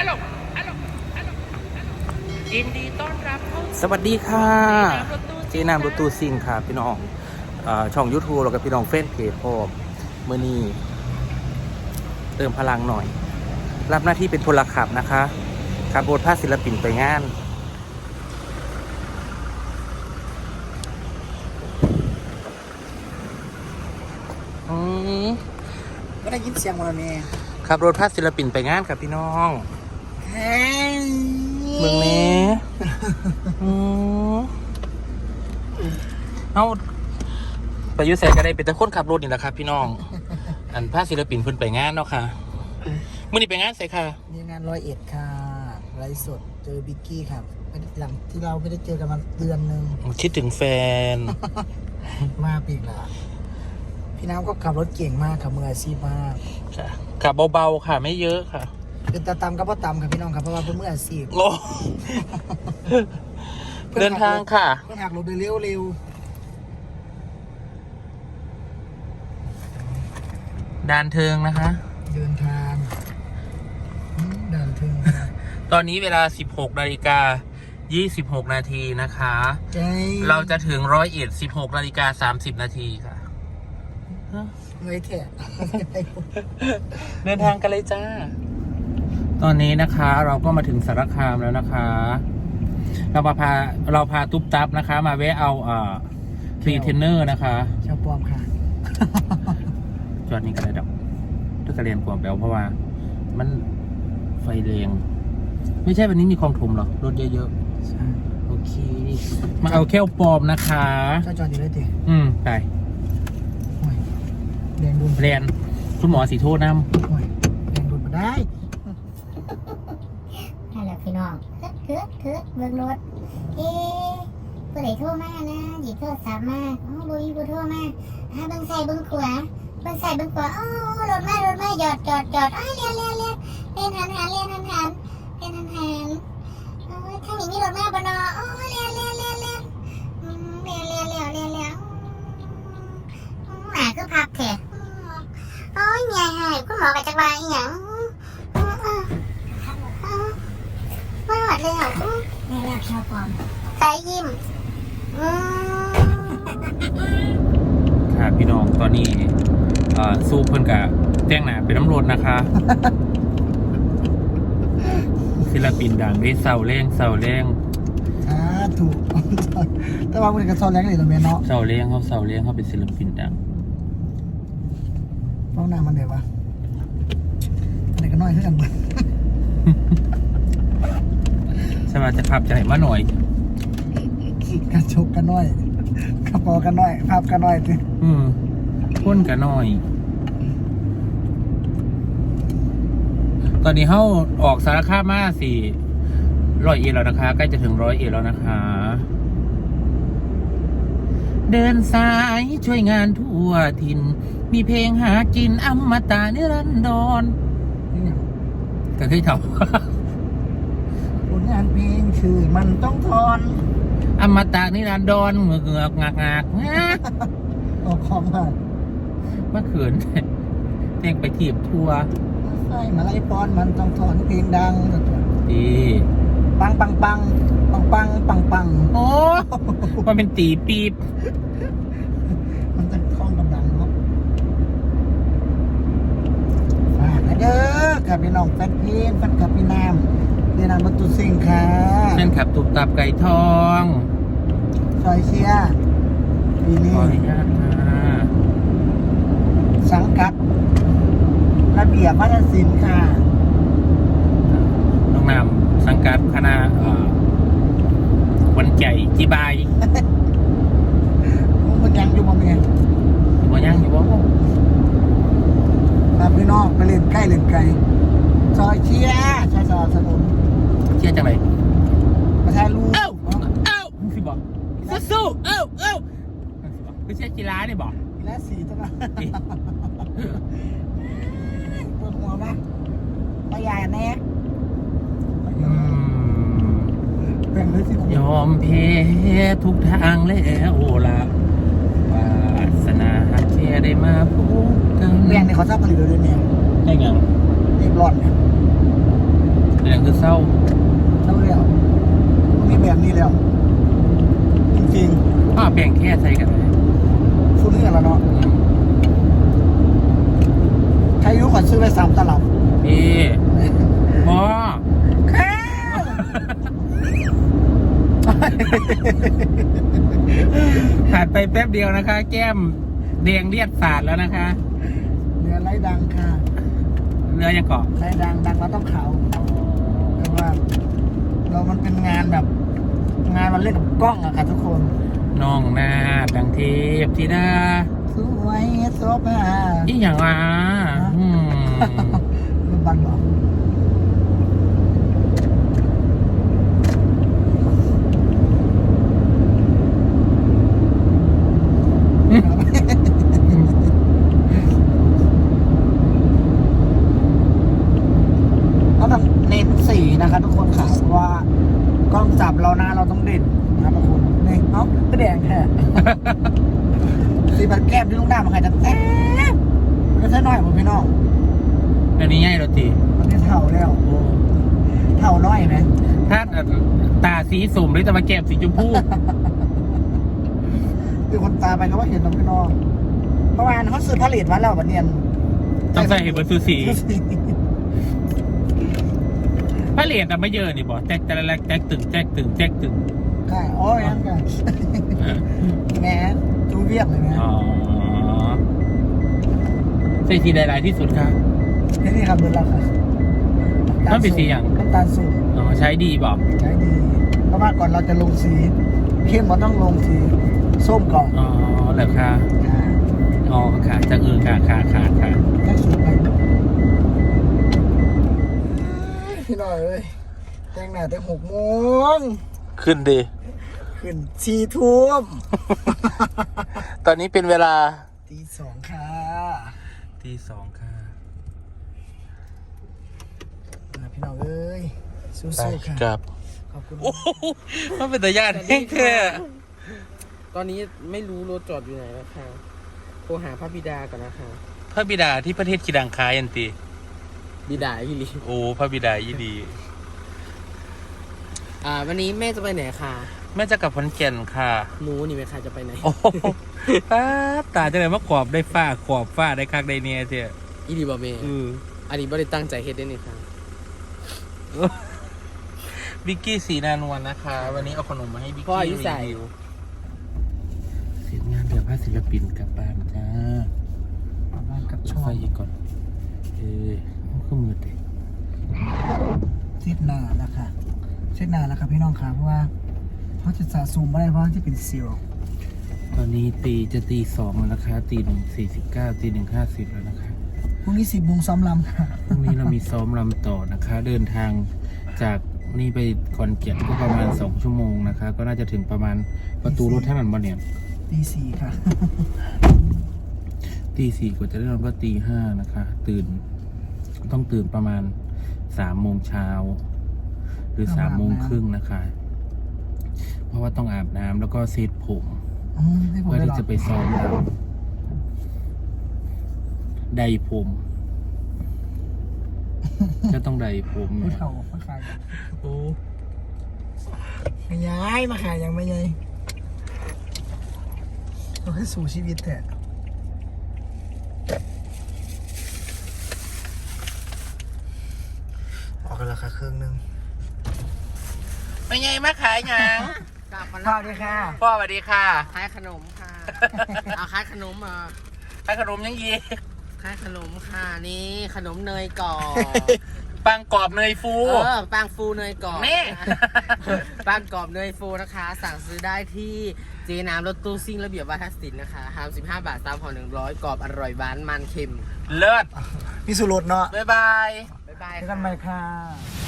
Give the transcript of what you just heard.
ฮัลโหลฮัลโหลฮัลโหลยินดีต้อนรับเข้าสวัสดีค่ะ เจนามรถตู้ซิงค่ะพี่น้องอ่าช่อง YouTube แล้วก็พี่น้องเฟซเพจพร้อมเมื่อนี้เติมพลังหน่อย รับหน้าที่เป็นพลขับนะคะขับรถพาศิลปินไปงานอืมก็ได้ยินเสียงวันนี้ขับรถพาศิลปินไปงานครับพี่น้อง เฮ้ยเมืองนี้อืมเอาไปอยุใส่ก็ได้เป็นแต่คนขับรถนี่แหละครับพี่น้อง อันพาศิลปินเพิ่นไปงานเนาะค่ะมื่อนี้ไปงานใส่ค่ะมีงานร้อยเอ็ดค่ะไลฟ์สดเจอบิ๊กกี้ครับไม่ได้หลังที่เราไม่ได้เจอกันมาเดือนหนึ่งคิดถึงแฟน มาปีกละพี่น้ำก็ขับรถเก่งมากขับมืออาชีพมากค่ะขับเบาๆค่ะ ไม่เยอะค่ะ เป็นตาตำกับพ่อตำครับพี่น้องครับเพราะว่าเป็นมืออาชีพโอ้เดินทางค่ะ เพื่อนหักรถโดยเร็วเร็วดานเทิงนะคะ เดินทางอืมเดินถึงตอนนี้เวลา 16นาฬิกา26 นาทีนะคะใจเราจะถึงร้อยเอ็ด16นาฬิกา30 นาทีค่ะเงยแขกเดินทางกันเลยจ้า ตอนนี้นะคะเราก็มาถึงสารคามแล้วนะคะ เรามาพาเราพาตุ๊บตับนะคะ มาแวะเอาเอ่อฟรีเทนเนอร์นะคะชาวปลอมค่ะ จอดนี้ก็ได้ดอกด้วยกระเรียนความแปลวเพราะว่า มันไฟแรงไม่ใช่วันนี้มีคลองถมเหรอรถเยอะใช่ๆโอเค มาเอาแค่วปลอมนะคะ เจ้าจอดอยู่เลยเจ๊อืมไปโอ้ยแดงดุนเรียนคุณหมอสีโทษน้โอ้ยแดงดุนมาได้ นั่นแหละพี่น้องคึด คึดคึดเบิ่งรถ เอ๊ะผู้ใดโทรมานะหยิบโทรศัพท์มาอ๋อบุยบุโทรมาอ่าเบิ่งใส่เบิ่งขวาเบิ่งใส่เบิ่งขวาอ๋อรถมารถมาหยอดจอดจอดอ้าเลี้ยวเลี้ยวเลี้ยวเลี้ยนหันหันเลี้ยนหันหันเลี้ยนหันหันเออทางนี้มีรถมาบนาะอ๋อเลี้ยวเลี้ยวเลี้ยวเลี้ยวอืมเลี้ยวเลี้ยวเลี้ยวเลี้ยวเลี้ยวอืมหมาคือพับแท้อืมโอ้ยเมียหายคุณหมอกับจักรวาลอีหยังอืมอืมอืม ไม่หวัดเลยเหรอน่รักชาวปอมสายยิ้มอืมำค่ะพี่น้องตอนนี้สู้เพิ่อนกับแจ้งหนาเป็นน้ำรถนะคะศิลปินดังได้เสาเร่งเสาเร่งสาถูกแต่ว่ามันก็ซอนแรงเลยตัวเมียเนาะเสาเร่งเขาเสาเร่งเขาเป็นศิลปินดังห้องน้ำมันเดี๋ยววะอันไหนก็น้อยเท่ากัน ใช่ไหมจะพับใจมาหน่อยกระชกกันน้อยกระเป๋ากันน้อย ภาพกันน้อยสิอืมพ่นกันหน่อย ตอนนี้เขาออกสารคามมาสี่ร้อยเอ็ดแล้วนะคะ ใกล้จะถึงร้อยเอ็ดแล้วนะคะ เดินสายช่วยงานทั่วถิ่น มีเพลงหากินอมตะนิรันดรนี่เนี่ยก็เคยทผ ลงานเพลงชื่อมันต้องทอนำอมตะนิรันดรเหงือกเหงือกงากงากงาออกของมาเมื่อคืนเพลงไปทีบทัวร์ใช่มาไล่ปอนมันต้องทอนเพลงดังดีปังปังปังปังปังปังปังโอ้มันเป็นตีปีบมันจะคล้องกับดังเนาะฝากนะเด้อกับพี่น้องแฟนเพลงแฟนกับพี่น้ำ เรียนนามตูสิงค่ะเส้นขับตุบตับไก่ทองซอยเชียร์ปีนี้ออนุญาตค่ะสังกัด ระเบียบวัฒนศิลป์ค่ะน้องนำสังกัดคณะวันใจจีบายมันยังอยู่บ่เมียอยู่บ่ยังอยู่บ่พาพี่น้องไปเล่นใกล้เล่นไกลซอยเชียร์ จังไรประชาลูกเอ้าเอ้ามึงสิบอกสู้ๆเอ้าเอ้ามึงสิบอกคือเชื่อกีฬาเนี่ยบอกและสีเท่านั้นปวดหัวปะปะยายแน่อืมแบ่งเลยสิคุณยอมเพทุกทางแล้วละวาสนาแค่ได้มาพบกันแบ่งในเขาชอบผลิตโดยเนี่ยได้ยังเรียบร้อยเนี่ยในเป็นอย่างคือเศร้า เท่าแล้วมีแบบนี้แล้ว จริงก็เอาแปลงแค่ใส่กันเลยๆฟุ้นเงินแล้วเนาะใครรู้ก่อนซื้อไปสามตลับพี่พอผ่านไปแป๊บเดียวนะคะ แก้มแดงเลียดสาดแล้วนะคะเรือไรดังค่ะเรือยังเกาะ ไรดังดังเราต้องเขาเรียกว่า เรามันเป็นงานแบบ งานมันเล่นกับกล้องอะค่ะทุกคนน้องนาดังเทพธิดาสวยโซฟาอีหยังวะอืม มันบันบอก เราต้องเน้น สีนะคะทุกคนค่ะเพราะว่ากล้องจับเราหน้าเราต้องเด่นนะครับทุกคนนี่เอ้าก็แดงแค่สีบันแก้มที่ลุงดามันใครจะแต้มมันก็แค่น้อยผมพี่น้องอันนี้ง่ายเราตีมันนี่เท่าแล้วเท่าน้อยไหมถ้าตาสีสุ่มหรือจะมาแก็บสีชมพูคือคนตาไปก็ว่าเห็นน้องพี่น้องเมื่อวานเขาซื้อผลิตมาแล้ววันเนียนต้องใส่เห็นบนซูสี พระเหรียญแต่ไม่เยอะนี่บอกแจ๊กแต่ละแรกแจ๊กตึงแจ๊กตึงแจ๊กตึงค่ะโอ้ยนั่นกันแหม่จูเวียดเลยนะอ๋อใส่สีใดๆที่สุดครับนี่นี่ครับเบอร์เราค่ะมันเป็นสีอย่างน้ำตาลสูงอ๋อใช้ดีบอกใช้ดีเพราะว่าก่อนเราจะลงสีเข้มเราต้องลงสีส้มก่อนอ๋อเหรอคะค่ะอ๋อค่ะจะเออค่ะค่ะค่ะค่ะ แค่สูตรไปพี่ หน่อยเอ้ยแต่งหน้าแต่หกโมงขึ้นดี ขึ้นสี่ทุ่มตอนนี้เป็นเวลาตีสองค่ะตีสองค่ะอะพี่น้องเอ้ยสู้ไปๆค่ะกลับขอบคุณ โอ้โหมันเป็นตาญาติแห้งแท้ตอนนี้ไม่รู้รถจอดอยู่ไหนนะคะโทรหาพระบิดาก่อนนะคะ พระบิดาที่ประเทศกีดังคายันตี บิดาอีหลีโอ้พระบิดายี่ดี อ่า วันนี้แม่จะไปไหนคะแม่จะกลับขอนแก่นค่ะหนูนี่แม่ค่ะจะไปไหน โอ้โหป้าดตาจะเลยมากรอบได้ฟ้าขอบฟ้าได้คักได้เนี่ยเจ้อีหลีบอเมอืออันนี้ไม่ได้ตั้งใจเฮ็ดได้นี่ค่ะ บิกกี้สีนานวลนะคะ วันนี้เอาขนมมาให้บิกพ่อกี้อายุใส่รีวิวเสร็จงานเดี๋ยวพาศิลปินกลับบ้านจ้าบ้านกับช่ช่องไฟอีกก่อนเออมัน ก็มือเด็กเซตหน้าแล้วค่ะเซตหน้าแล้วครับพี่น้องค่ะเพราะว่าเขาจะสะสมไม่ได้เพราะว่าจะเป็นเซียวตอนนี้ตีจะตีสองแล้วนะคะตีหนึ่งสี่สิบเก้าตีหนึ่งห้าสิบแล้วนะคะพรุ่งนี้สิบโมงซ้อมลำค่ะพรุ่งนี้เรามีซ้อมรำต่อนะคะ เดินทางจากนี่ไปคอนเกียนก็ประมาณสองชั่วโมงนะคะ ก็น่าจะถึงประมาณประตูรถท่านันบอลเนี่ยตีสี่ค่ะ ตีสี่กว่าจะได้นอนก็ตีห้านะคะ ตื่น ต้องตื่นประมาณสามโมงเช้าหรือต้องสามอาบโมงน้ำครึ่งนะคะ เพราะว่าต้องอาบน้ำแล้วก็เซตผมอืมให้ผมเพื่อได้ที่หรอจะไปซ้อมรำไดผมจะต้องไดผมผู้นะเฒ่ามาขายโอ้ไม่ย้ายมาขายยังไม่ย้ายเราให้สู่ชีวิตแท้ ออกกันราคาครึ่งหนึงไม่ไงมาขายยังกลับมาสวัสดีค่ะพ่อสวัสดีค่ะ ขายขนมค่ะ เอาขายขนมมาขายขนมยังยีขายขนมค่ะนี่ขนมเนยกรอบปังกรอบเนยฟู เออปังฟูเนยกรอบนี่ ปังกรอบเนยฟูนะคะ สั่งซื้อได้ที่เจน้ำรถตู้ซิ่งระเบียบวัฒนศิลป์นะคะห้ามสิบห้าบาทตามห่อหนึ่งร้อยกรอบอร่อยหวานมันเค็ม เลิศ มีสุรสเนาะบ๊ายบาย บายบายเจอกันใหม่ค่ะ